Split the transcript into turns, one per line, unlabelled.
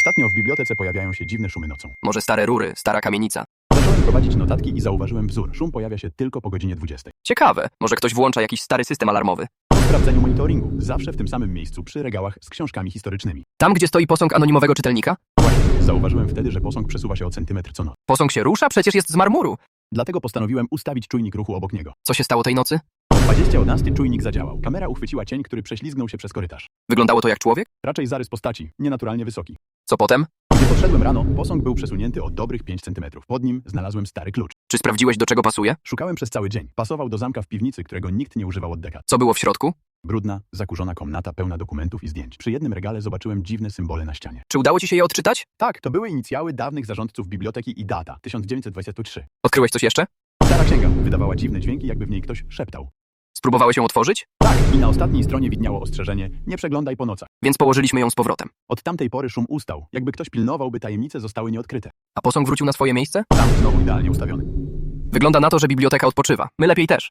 Ostatnio w bibliotece pojawiają się dziwne szumy nocą.
Może stare rury, stara kamienica.
Zacząłem prowadzić notatki i zauważyłem wzór. Szum pojawia się tylko po godzinie 20.
Ciekawe. Może ktoś włącza jakiś stary system alarmowy.
Po sprawdzeniu monitoringu, zawsze w tym samym miejscu przy regałach z książkami historycznymi.
Tam, gdzie stoi posąg anonimowego czytelnika?
Właśnie, zauważyłem wtedy, że posąg przesuwa się o centymetr co noc.
Posąg się rusza? Przecież jest z marmuru.
Dlatego postanowiłem ustawić czujnik ruchu obok niego.
Co się stało tej nocy?
O 20 o 11 czujnik zadziałał. Kamera uchwyciła cień, który prześlizgnął się przez korytarz.
Wyglądało to jak człowiek?
Raczej zarys postaci, nienaturalnie wysoki.
Co potem?
Gdy podszedłem rano, posąg był przesunięty o dobrych 5 cm. Pod nim znalazłem stary klucz.
Czy sprawdziłeś, do czego pasuje?
Szukałem przez cały dzień. Pasował do zamka w piwnicy, którego nikt nie używał od dekad.
Co było w środku?
Brudna, zakurzona komnata pełna dokumentów i zdjęć. Przy jednym regale zobaczyłem dziwne symbole na ścianie.
Czy udało ci się je odczytać?
Tak, to były inicjały dawnych zarządców biblioteki i data 1923.
Odkryłeś coś jeszcze?
Stara księga wydawała dziwne dźwięki, jakby w niej ktoś szeptał.
Spróbowałeś ją otworzyć?
Tak, i na ostatniej stronie widniało ostrzeżenie: nie przeglądaj po nocach.
Więc położyliśmy ją z powrotem.
Od tamtej pory szum ustał, jakby ktoś pilnował, by tajemnice zostały nieodkryte.
A posąg wrócił na swoje miejsce?
Tam znowu idealnie ustawiony.
Wygląda na to, że biblioteka odpoczywa. My lepiej też.